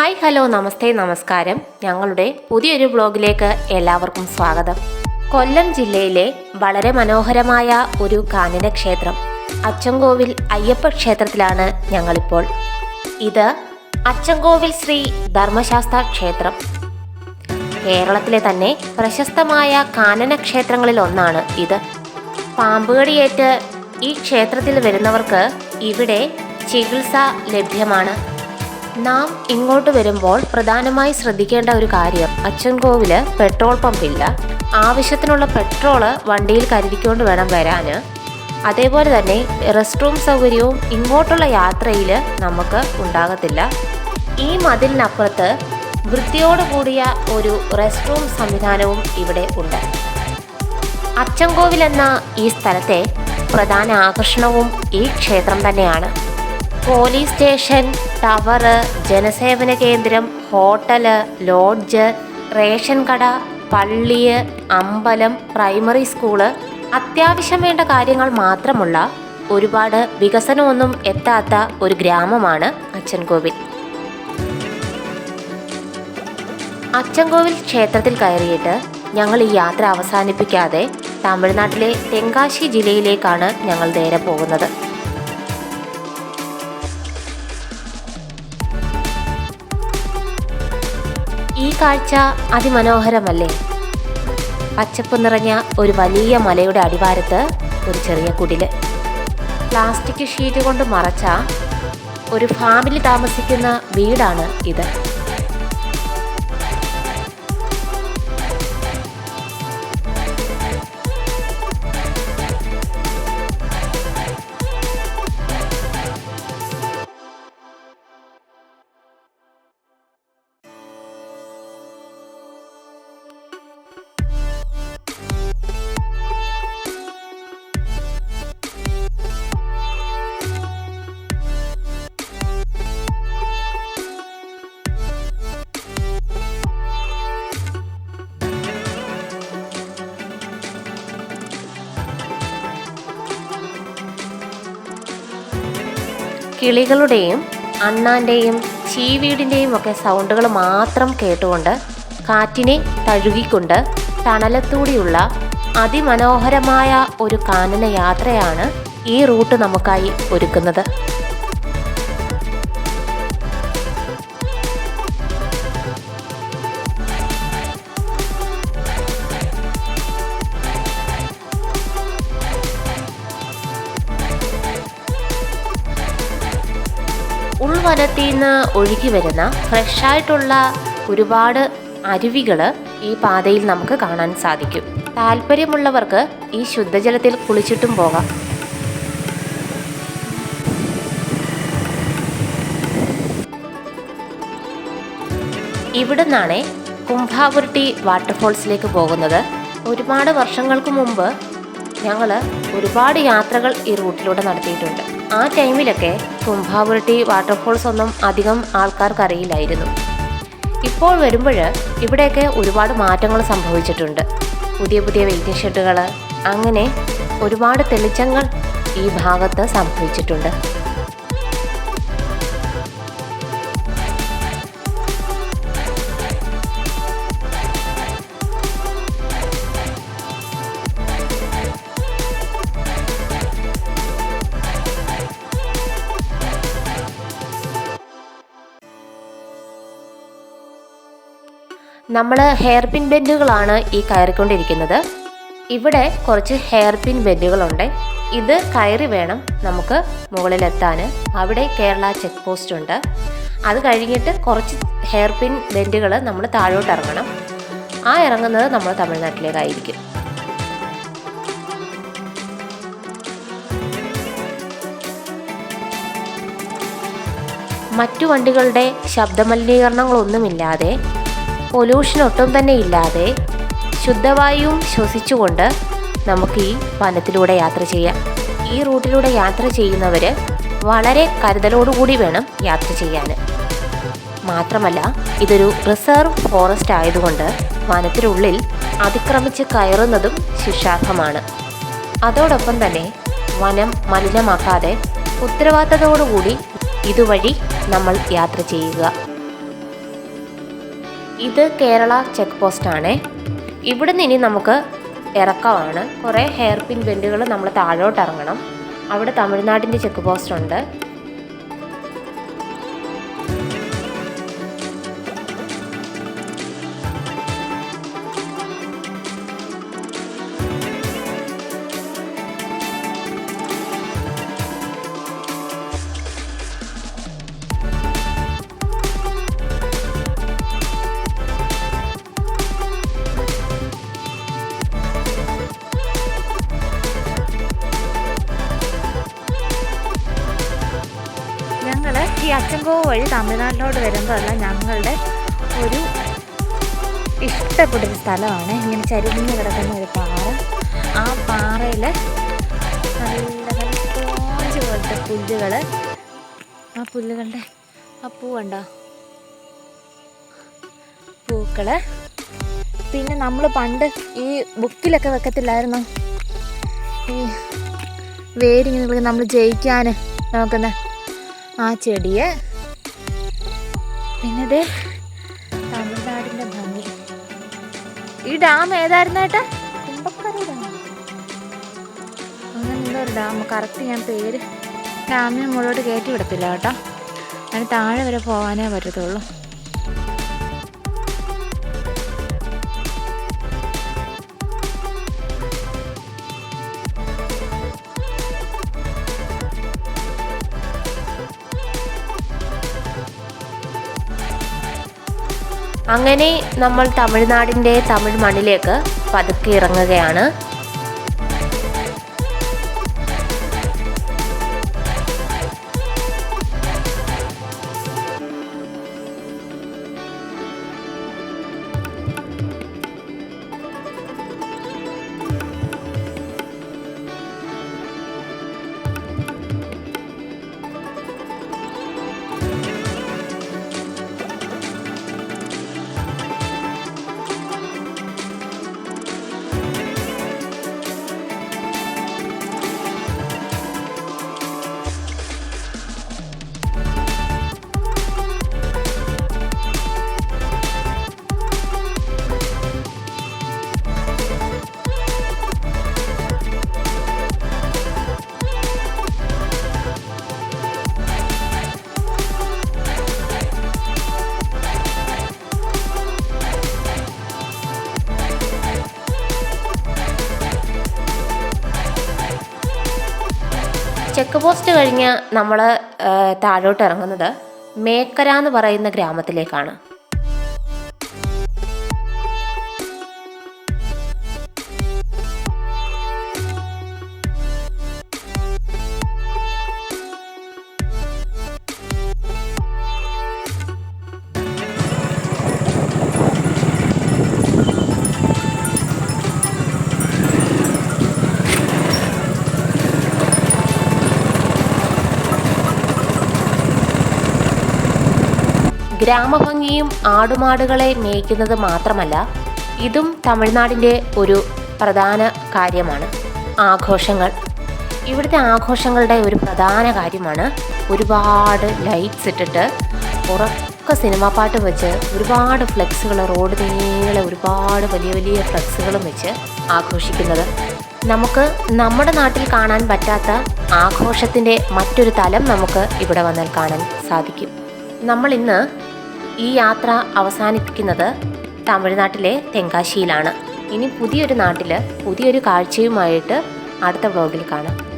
Hi hello നമസ്തേ നമസ്കാരം. ഞങ്ങളുടെ പുതിയൊരു ബ്ലോഗിലേക്ക് എല്ലാവർക്കും സ്വാഗതം. കൊല്ലം ജില്ലയിലെ വളരെ മനോഹരമായ ഒരു കാനന ക്ഷേത്രം അച്ചൻകോവിൽ അയ്യപ്പ ക്ഷേത്രത്തിലാണ് ഞങ്ങളിപ്പോൾ. ഇത് അച്ചൻകോവിൽ ശ്രീ ധർമ്മശാസ്ത്ര ക്ഷേത്രം. കേരളത്തിലെ തന്നെ പ്രശസ്തമായ കാനന ക്ഷേത്രങ്ങളിൽ ഒന്നാണ് ഇത്. പാമ്പുകടിയേറ്റ് ഈ ക്ഷേത്രത്തിൽ വരുന്നവർക്ക് ഇവിടെ ചികിത്സ ലഭ്യമാണ്. നാം ഇങ്ങോട്ട് വരുമ്പോൾ പ്രധാനമായി ശ്രദ്ധിക്കേണ്ട ഒരു കാര്യം അച്ചൻകോവിൽ പെട്രോൾ പമ്പില്ല ആവശ്യത്തിനുള്ള പെട്രോൾ വണ്ടിയിൽ കരുതിക്കൊണ്ട് വേണം വരാൻ അതേപോലെ തന്നെ റെസ്റ്റ് റൂം സൗകര്യവും ഇങ്ങോട്ടുള്ള യാത്രയിൽ നമുക്ക് ഉണ്ടാകത്തില്ല. ഈ മതിലിനപ്പുറത്ത് വൃത്തിയോട് കൂടിയ ഒരു റെസ്റ്റ് റൂം സംവിധാനവും ഇവിടെ ഉണ്ട്. അച്ചൻകോവിൽ എന്ന ഈ സ്ഥലത്തെ പ്രധാന ആകർഷണവും ഈ ക്ഷേത്രം തന്നെയാണ്. പോലീസ് സ്റ്റേഷൻ ടവറ് ജനസേവന കേന്ദ്രം ഹോട്ടൽ ലോഡ്ജ് റേഷൻ കട പള്ളി അമ്പലം പ്രൈമറി സ്കൂൾ അത്യാവശ്യം വേണ്ട കാര്യങ്ങൾ മാത്രമുള്ള ഒരുപാട് വികസനമൊന്നും എത്താത്ത ഒരു ഗ്രാമമാണ് അച്ചൻകോവിൽ. അച്ചൻകോവിൽ ക്ഷേത്രത്തിൽ കയറിയിട്ട് ഞങ്ങൾ ഈ യാത്ര അവസാനിപ്പിക്കാതെ തമിഴ്നാട്ടിലെ തെങ്കാശി ജില്ലയിലേക്കാണ് ഞങ്ങൾ നേരെ പോകുന്നത്. ഈ കാഴ്ച അതിമനോഹരമല്ലേ? പച്ചപ്പ് നിറഞ്ഞ ഒരു വലിയ മലയുടെ അടിവാരത്ത് ഒരു ചെറിയ കുടിൽ. പ്ലാസ്റ്റിക് ഷീറ്റ് കൊണ്ട് മറച്ച ഒരു ഫാമിലി താമസിക്കുന്ന വീടാണ് ഇത്. കിളികളുടെയും അണ്ണാന്റെയും ചീവീടിന്റെയും ഒക്കെ സൗണ്ടുകൾ മാത്രം കേട്ടുകൊണ്ട് കാറ്റിനെ തഴുകിക്കൊണ്ട് തണലത്തൂടിയുള്ള അതിമനോഹരമായ ഒരു കാനന യാത്രയാണ് ഈ റൂട്ട് നമുക്കായി ഒരുക്കുന്നത്. ഉൾവനത്തിൽ നിന്ന് ഒഴുകി വരുന്ന ഫ്രഷായിട്ടുള്ള ഒരുപാട് അരുവികൾ ഈ പാതയിൽ നമുക്ക് കാണാൻ സാധിക്കും. താല്പര്യമുള്ളവർക്ക് ഈ ശുദ്ധജലത്തിൽ കുളിച്ചിട്ടും പോകാം. ഇവിടെ നിന്നാണ് കുംഭാപുരട്ടി വാട്ടർഫോൾസിലേക്ക് പോകുന്നത്. ഒരുപാട് വർഷങ്ങൾക്ക് മുമ്പ് ഞങ്ങൾ ഒരുപാട് യാത്രകൾ ഈ റൂട്ടിലൂടെ നടത്തിയിട്ടുണ്ട്. ആ ടൈമിലൊക്കെ കുംഭാപുരട്ടി വാട്ടർഫോൾസ് ഒന്നും അധികം ആൾക്കാർക്ക് അറിയില്ലായിരുന്നു ഇപ്പോൾ വരുമ്പോൾ ഇവിടെയൊക്കെ ഒരുപാട് മാറ്റങ്ങൾ സംഭവിച്ചിട്ടുണ്ട്. പുതിയ പുതിയ വെയിറ്റിംഗ് ഷെഡുകൾ അങ്ങനെ ഒരുപാട് തെളിച്ചങ്ങൾ ഈ ഭാഗത്ത് സംഭവിച്ചിട്ടുണ്ട്. നമ്മൾ ഹെയർ പിൻ ബെൻഡുകളാണ് ഈ കയറിക്കൊണ്ടിരിക്കുന്നത്. ഇവിടെ കുറച്ച് ഹെയർ പിൻ ബെൻഡുകളുണ്ട് ഇത് കയറി വേണം നമുക്ക് മുകളിലെത്താൻ അവിടെ കേരള ചെക്ക് പോസ്റ്റ് ഉണ്ട്. അത് കഴിഞ്ഞിട്ട് കുറച്ച് ഹെയർ പിൻ ബെൻഡുകൾ നമ്മൾ താഴോട്ട് ഇറങ്ങണം. ആ ഇറങ്ങുന്നത് നമ്മൾ തമിഴ്നാട്ടിലേക്കായിരിക്കും. മറ്റു വണ്ടികളുടെ ശബ്ദമലിനീകരണങ്ങളൊന്നുമില്ലാതെ പൊല്യൂഷൻ ഒട്ടും തന്നെ ഇല്ലാതെ ശുദ്ധവായുവും ശ്വസിച്ചുകൊണ്ട് നമുക്ക് ഈ വനത്തിലൂടെ യാത്ര ചെയ്യാം. ഈ റൂട്ടിലൂടെ യാത്ര ചെയ്യുന്നവർ വളരെ കരുതലോടുകൂടി വേണം യാത്ര ചെയ്യാൻ മാത്രമല്ല ഇതൊരു റിസർവ് ഫോറസ്റ്റ് ആയതുകൊണ്ട് വനത്തിനുള്ളിൽ അതിക്രമിച്ച് കയറുന്നതും ശിക്ഷാർഹമാണ്. അതോടൊപ്പം തന്നെ വനം മലിനമാക്കാതെ ഉത്തരവാദിത്തത്തോടുകൂടി ഇതുവഴി നമ്മൾ യാത്ര ചെയ്യുക. ഇത് കേരള ചെക്ക് പോസ്റ്റാണേ. നിന്ന് ഇനി നമുക്ക് ഇറക്കമാണ്. കുറേ ഹെയർ പിൻ ബെൻഡുകൾ നമ്മൾ താഴോട്ട് ഇറങ്ങണം അവിടെ തമിഴ്നാടിന്റെ ചെക്ക് പോസ്റ്റ് ഉണ്ട് അച്ചൻകോവ് വഴി തമിഴ്നാട്ടിലോട്ട് വരുമ്പോഴല്ല ഞങ്ങളുടെ ഒരു ഇഷ്ടപ്പെട്ടൊരു സ്ഥലമാണ്. ഇങ്ങനെ ചരിഞ്ഞ് കിടക്കുന്ന ഒരു പാറ. ആ പാറയിൽ നല്ല നല്ല പോലത്തെ പുല്ലുകൾ ആ പുല്ലുകളുടെ ആ പൂ കണ്ടോ? പൂക്കൾ. പിന്നെ നമ്മൾ പണ്ട് ഈ ബുക്കിലൊക്കെ വെക്കത്തില്ലായിരുന്നു? ഈ വേരിങ്ങനെ നമ്മൾ ജയിക്കാൻ നോക്കുന്ന ആ ചെടിയെ. പിന്നത് തമിഴ്നാടിന്റെ ഭംഗി. ഈ ഡാം ഏതായിരുന്നു ഏട്ടാ? കുമ്പക്കര ഡാം. അങ്ങനെ ഒരു ഡാം. കറക്റ്റ് ഞാൻ പേര് ഡാമിന് മുകളിലോട്ട് കയറ്റി വിടത്തില്ല കേട്ടോ. അതിന് താഴെ വരെ പോകാനേ പറ്റത്തുള്ളൂ. അങ്ങനെ നമ്മൾ തമിഴ്നാടിന്റെ തമിഴ് മണ്ണിലേക്ക് പതുക്കെ ഇറങ്ങുകയാണ്. പോസ്റ്റ് കഴിഞ്ഞ് നമ്മൾ താഴോട്ട് ഇറങ്ങുന്നത് മേക്കര എന്ന് പറയുന്ന ഗ്രാമത്തിലേക്കാണ്. ഗ്രാമഭംഗിയും ആടുമാടുകളെ മേയ്ക്കുന്നത് മാത്രമല്ല ഇതും തമിഴ്നാടിന്റെ ഒരു പ്രധാന കാര്യമാണ് ആഘോഷങ്ങൾ. ഇവിടുത്തെ ആഘോഷങ്ങളുടെ ഒരു പ്രധാന കാര്യമാണ് ഒരുപാട് ലൈറ്റ്സ് ഇട്ടിട്ട് ഉറക്ക സിനിമാ പാട്ട് വെച്ച് ഒരുപാട് ഫ്ലെക്സുകൾ റോഡ് നീളെ ഒരുപാട് വലിയ വലിയ ഫ്ലെക്സുകളും വെച്ച് ആഘോഷിക്കുന്നത്. നമുക്ക് നമ്മുടെ നാട്ടിൽ കാണാൻ പറ്റാത്ത ആഘോഷത്തിന്റെ മറ്റൊരു തലം നമുക്ക് ഇവിടെ വന്നാൽ കാണാൻ സാധിക്കും. നമ്മൾ ഇന്ന് ഈ യാത്ര അവസാനിപ്പിക്കുന്നത് തമിഴ്നാട്ടിലെ തെങ്കാശിയിലാണ്. ഇനി പുതിയൊരു നാട്ടിൽ പുതിയൊരു കാഴ്ചയുമായിട്ട് അടുത്ത വ്ലോഗിൽ കാണാം.